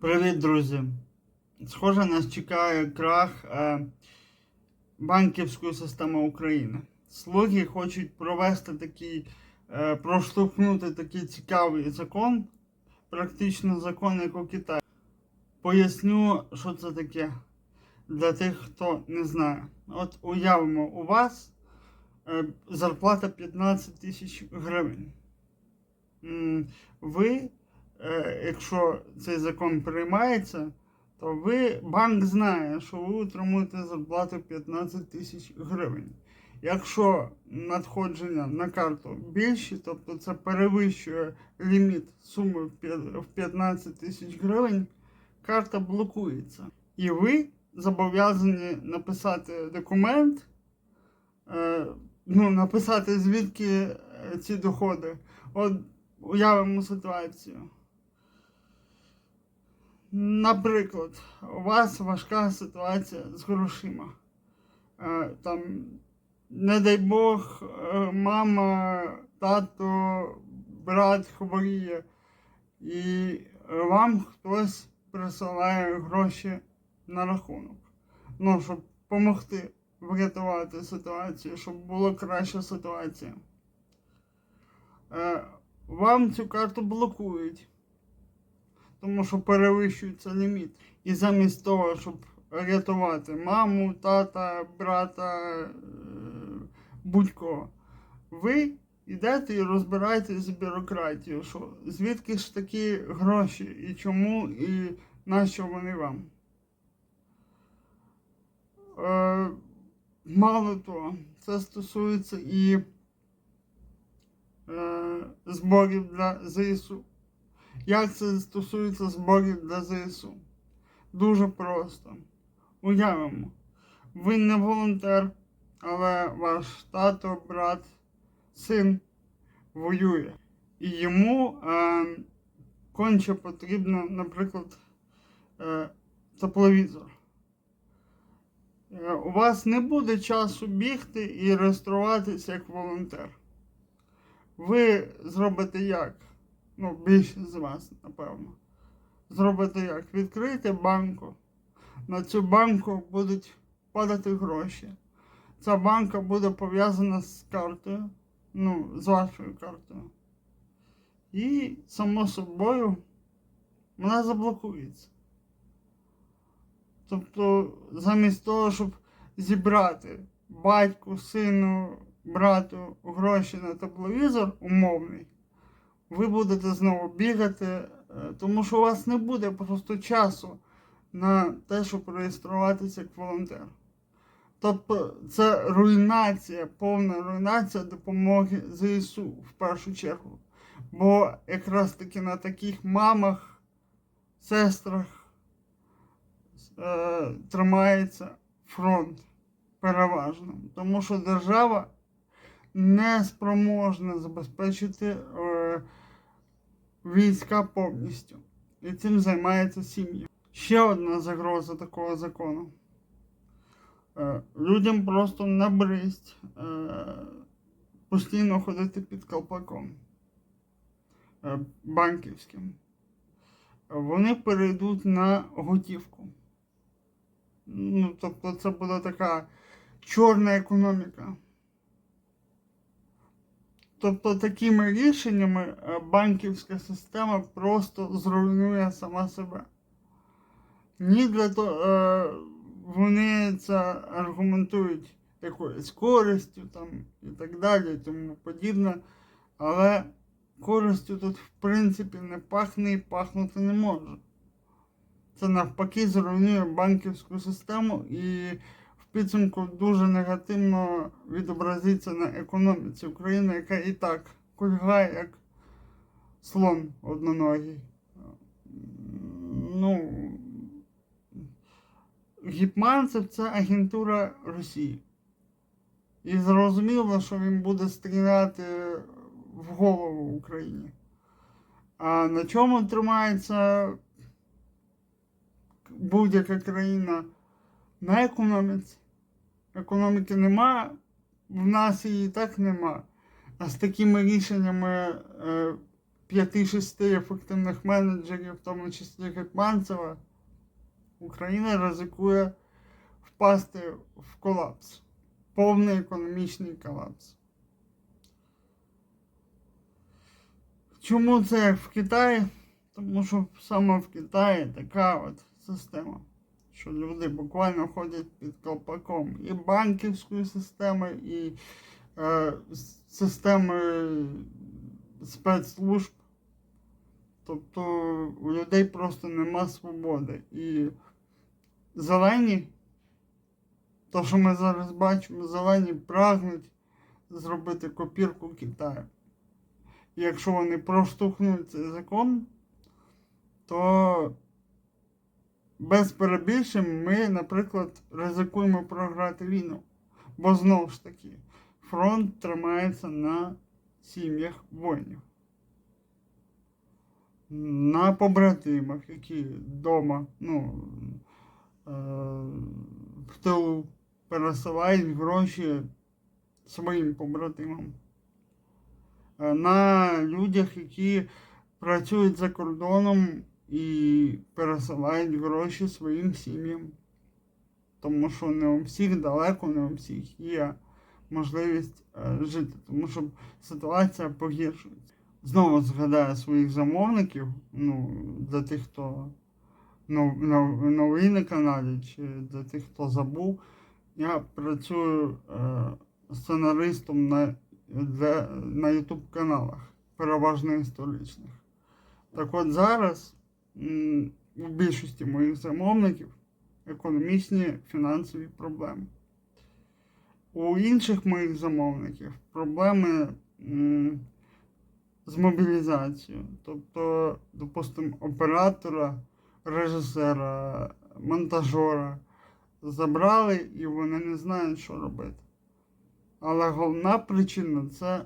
Привіт, друзі! Схоже, нас чекає крах е, банківської системи України. Слуги хочуть провести такий, е, проштовхнути такий цікавий закон, практично закон, як у Китаї. Поясню, що це таке для тих, хто не знає. От уявимо, у вас е, зарплата 15 тисяч гривень. Ви якщо цей закон приймається, то ви банк знає, що ви отримуєте зарплату 15 тисяч гривень. Якщо надходження на карту більші, тобто це перевищує ліміт суми в 15 тисяч гривень, карта блокується. І ви зобов'язані написати документ, е, ну, написати звідки е, ці доходи. От уявимо ситуацію. Наприклад, у вас важка ситуація з грошима. Е, Там, не дай Бог, е, мама, тато, брат хворіє, і вам хтось присилає гроші на рахунок. Ну, щоб допомогти врятувати ситуацію, щоб була краща ситуація. Е, Вам цю карту блокують тому що перевищується ліміт. І замість того, щоб рятувати маму, тата, брата, е, будь-кого, ви йдете і розбираєтесь з бюрократією, що звідки ж такі гроші, і чому, і нащо вони вам. Е, мало того, це стосується і е, зборів для ЗСУ. Як це стосується зборів для ЗСУ? Дуже просто. Уявимо, ви не волонтер, але ваш тато, брат, син воює. І йому е, конче потрібно, наприклад, е, тепловізор. Е, у вас не буде часу бігти і реєструватися як волонтер. Ви зробите як? Ну, більшість з вас, напевно. Зробите як? Відкрийте банку. На цю банку будуть падати гроші. Ця банка буде пов'язана з картою, ну, з вашою картою. І, само собою, вона заблокується. Тобто, замість того, щоб зібрати батьку, сину, брату гроші на тепловізор умовний, ви будете знову бігати, е, тому що у вас не буде просто часу на те, щоб реєструватися як волонтер. Тобто це руйнація, повна руйнація допомоги ЗСУ в першу чергу. Бо якраз таки на таких мамах, сестрах е, тримається фронт переважно. Тому що держава не спроможна забезпечити е, війська повністю. І цим займається сім'я. Ще одна загроза такого закону. Е, людям просто набристь е, постійно ходити під колпаком е, банківським. Вони перейдуть на готівку. Ну, тобто це буде така чорна економіка. Тобто такими рішеннями е, банківська система просто зруйнує сама себе. Ні для того е, вони це аргументують якоюсь користю там, і так далі, і тому подібне. Але користю тут в принципі не пахне і пахнути не може. Це навпаки зруйнує банківську систему і підсумку дуже негативно відобразиться на економіці України, яка і так кульгає, як слон одноногий. Ну, Гіпманцев це агентура Росії. І зрозуміло, що він буде стріляти в голову Україні. А на чому тримається будь-яка країна? На економіці. Економіки нема, в нас її так нема. А з такими рішеннями е, 5-6 ефективних менеджерів, в тому числі Гетманцева, Україна ризикує впасти в колапс, повний економічний колапс. Чому це в Китаї? Тому що саме в Китаї така от система, що люди буквально ходять під колпаком і банківської системи, і е, системи спецслужб. Тобто у людей просто нема свободи. І зелені, то, що ми зараз бачимо, зелені прагнуть зробити копірку Китаю. І якщо вони проштовхнуть цей закон, то без перебільшень ми, наприклад, ризикуємо програти війну. Бо знову ж таки, фронт тримається на сім'ях воїнів. На побратимах, які вдома, ну, е, в тилу пересилають гроші своїм побратимам. Е, На людях, які працюють за кордоном і пересилають гроші своїм сім'ям. Тому що не у всіх далеко, не у всіх є можливість е, жити, тому що ситуація погіршується. Знову згадаю своїх замовників, ну, для тих, хто нов- нов- новий на каналі, чи для тих, хто забув. Я працюю е, сценаристом на, для, на YouTube каналах, переважно історичних. Так от зараз у більшості моїх замовників економічні фінансові проблеми. У інших моїх замовників проблеми з мобілізацією. Тобто, допустимо, оператора, режисера, монтажера забрали і вони не знають, що робити. Але головна причина це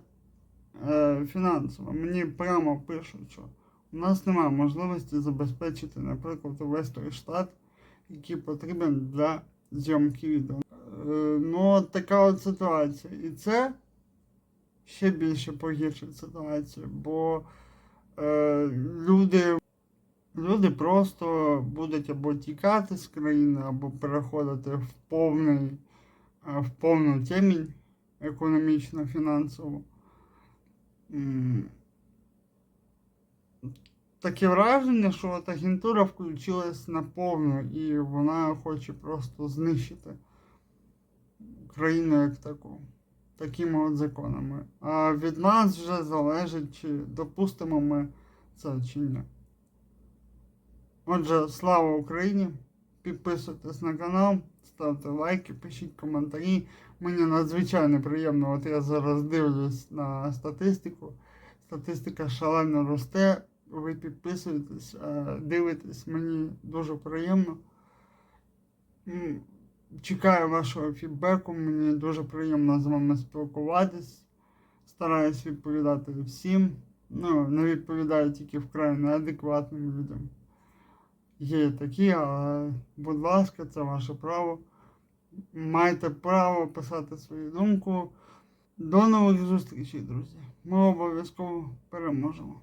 е, фінансова. Мені прямо пишуть, що у нас немає можливості забезпечити, наприклад, увесь той штат, який потрібен для зйомки відео. Е, ну, от така от ситуація. І це ще більше погіршить ситуацію, бо е, люди, люди просто будуть або тікати з країни, або переходити в повний, е, в повну темінь економічно, фінансову. М, Таке враження, що от агентура включилась на повну і вона хоче просто знищити країну як таку такими от законами. А від нас вже залежить, чи допустимо ми це чи ні. Отже, слава Україні! Підписуйтесь на канал, ставте лайки, пишіть коментарі. Мені надзвичайно приємно, от я зараз дивлюсь на статистику. Статистика шалено росте. Ви підписуєтесь, дивитесь, мені дуже приємно. Чекаю вашого фідбеку, мені дуже приємно з вами спілкуватись. Стараюсь відповідати всім. Ну, не відповідаю тільки вкрай неадекватним людям. Є такі, але, будь ласка, це ваше право. Маєте право писати свою думку. До нових зустрічей, друзі. Ми обов'язково переможемо.